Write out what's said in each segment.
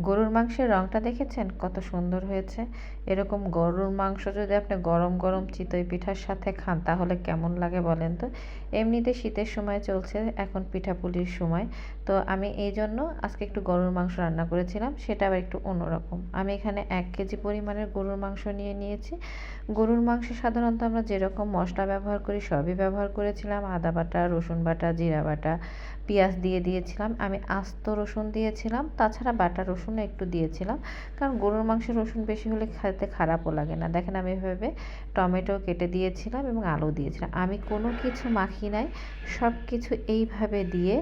গরুর মাংসের রঙটা দেখেছেন? কত সুন্দর হয়েছে। এরকম গরুর মাংস যদি আপনি গরম গরম চিতই পিঠার সাথে খান, তাহলে কেমন লাগে বলেন তো? এমনিতে শীতের সময় চলছে, এখন পিঠাপুলির সময়। তো আমি এই জন্য আজকে একটু গরুর মাংস রান্না করেছিলাম, সেটা আবার একটু অন্যরকম। আমি এখানে এক কেজি পরিমাণের গরুর মাংস নিয়ে নিয়েছি। গরুর মাংসে সাধারণত আমরা যেরকম মশলা ব্যবহার করি, সবই ব্যবহার করেছিলাম। আদা বাটা, রসুন বাটা, জিরা বাটা, পেঁয়াজ দিয়ে দিয়েছিলাম। আমি আস্ত রসুন দিয়েছিলাম। তাছাড়া বাটা রসুনও একটু দিয়েছিলাম। কারণ গরুর মাংসে রসুন বেশি হলে খেতে খারাপও লাগে না। দেখেন আমি এভাবে টমেটো কেটে দিয়েছিলাম এবং আলু দিয়েছিলাম। আমি কোনো কিছু মাখি নাই সব কিছু এইভাবে দিয়ে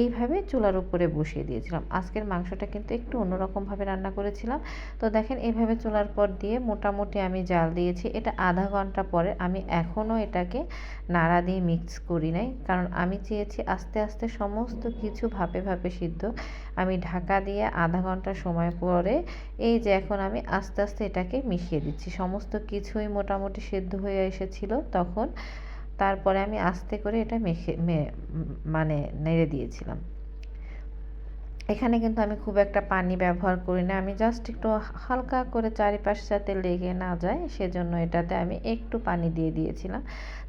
এইভাবে চুলার উপরে বসিয়ে দিয়েছিলাম। আজকের মাংসটা কিন্তু একটু অন্যরকমভাবে রান্না করেছিলাম। তো দেখেন এইভাবে চুলার পর দিয়ে মোটামুটি আমি জাল দিয়েছি। এটা আধা ঘণ্টা পরে আমি এখনও এটাকে নাড়া দিয়ে মিক্স করি নাই। কারণ আমি চেয়েছি আস্তে আস্তে সমস্ত কিছু ভাপে ভাপে সিদ্ধ। আমি ঢাকা দিয়ে আধা ঘণ্টা সময় পরে এই যে এখন আমি আস্তে আস্তে এটাকে মিশিয়ে দিচ্ছি। সমস্ত কিছুই মোটামুটি সেদ্ধ হয়ে এসেছিল। তখন তারপরে আমি আস্তে করে এটা মেখে মানে নেড়ে দিয়েছিলাম। এখানে কিন্তু আমি খুব একটা পানি ব্যবহার করি না। আমি জাস্ট একটু হালকা করে চারিপাশ যাতে লেগে না যায়, সেজন্য এটাতে আমি একটু পানি দিয়ে দিয়েছিলাম।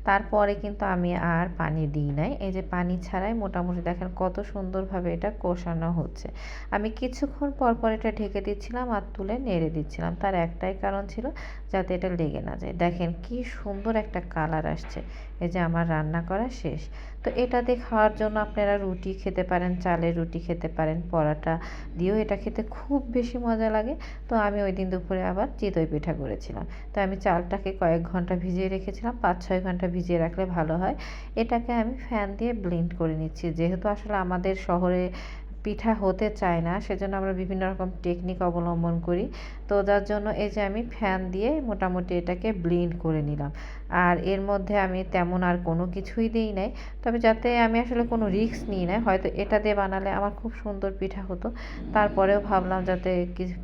তারপরে কিন্তু আমি আর পানি দিই নাই। এই যে পানি ছাড়াই মোটামুটি দেখেন কত সুন্দরভাবে এটা কষানো হচ্ছে। আমি কিছুক্ষণ পর পর এটা ঢেকে দিচ্ছিলাম আর তুলে নেড়ে দিচ্ছিলাম। তার একটাই কারণ ছিল যাতে এটা লেগে না যায়। দেখেন কি সুন্দর একটা কালার আসছে। এই যে আমার রান্না করা শেষ। তো এটাতে খাওয়ার জন্য আপনারা রুটি খেতে পারেন, চালের রুটি খেতে পারেন পরাটা দিয়েও এটা খেতে খুব বেশি মজা লাগে। তো আমি ওই দিন দুপুরে আবার চিতই পিঠা করেছিলাম। তো আমি চালটাকে কয়েক ঘণ্টা ভিজিয়ে রেখেছিলাম, পাঁচ ছয় ঘণ্টা ভিজিয়ে রাখলে ভালো হয়। এটাকে আমি ফ্যান দিয়ে ব্লেন্ড করে নিচ্ছি। যেহেতু আসলে আমাদের শহরে পিঠা হতে চায় না, সেজন্য আমরা বিভিন্ন রকম টেকনিক অবলম্বন করি। তো যার জন্য এই যে আমি ফ্যান দিয়ে মোটামুটি এটাকে ব্লেন্ড করে নিলাম। আর এর মধ্যে আমি তেমন আর কোনো কিছুই দিই নাই। তবে যাতে আমি আসলে কোনো রিস্ক নিই না, হয়তো এটা দিয়ে বানালে আমার খুব সুন্দর পিঠা হতো। তারপরেও ভাবলাম যাতে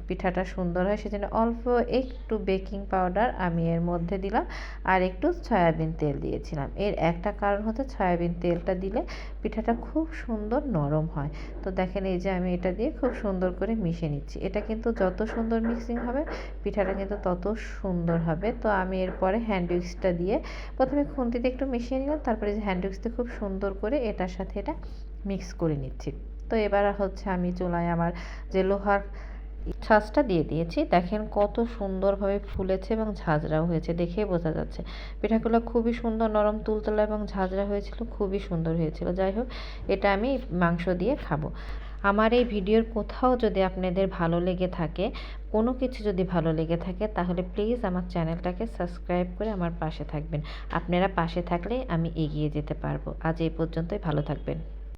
পিঠাটা সুন্দর হয়, সেজন্য অল্প একটু বেকিং পাউডার আমি এর মধ্যে দিলাম আর একটু সয়াবিন তেল দিয়েছিলাম। এর একটা কারণ হচ্ছে সয়াবিন তেলটা দিলে পিঠাটা খুব সুন্দর নরম হয়। তো দেখেন এই যে আমি এটা দিয়ে খুব সুন্দর করে মিশে নিচ্ছি। এটা কিন্তু যত সুন্দর মিক্সিং হবে, পিঠাটা কিন্তু তত সুন্দর হবে। তো আমি এরপরে হ্যান্ড উইক্সটা দিয়ে প্রথমে খুন্তিতে একটু মিশিয়ে নিলাম, তারপরে যে হ্যান্ড খুব সুন্দর করে এটার সাথে এটা মিক্স করে নিচ্ছি। তো এবার হচ্ছে আমি চুলায় আমার যে লোহার ছাঁচটা দিয়ে দিয়েছি। দেখেন কত সুন্দরভাবে ফুলেছে এবং ঝাঁঝরাও হয়েছে দেখেই বোঝা যাচ্ছে। পিঠাগুলো খুবই সুন্দর নরম তুলতলা এবং ঝাঁঝরা হয়েছিল, খুবই সুন্দর হয়েছিল। যাই হোক, এটা আমি মাংস দিয়ে খাব। আমার এই ভিডিওর কোথাও যদি আপনাদের ভালো লেগে থাকে, কোনো কিছু যদি ভালো লেগে থাকে, তাহলে প্লিজ আমার চ্যানেলটাকে সাবস্ক্রাইব করে আমার পাশে থাকবেন। আপনারা পাশে থাকলে আমি এগিয়ে যেতে পারব। আজ এই পর্যন্তই, ভালো থাকবেন।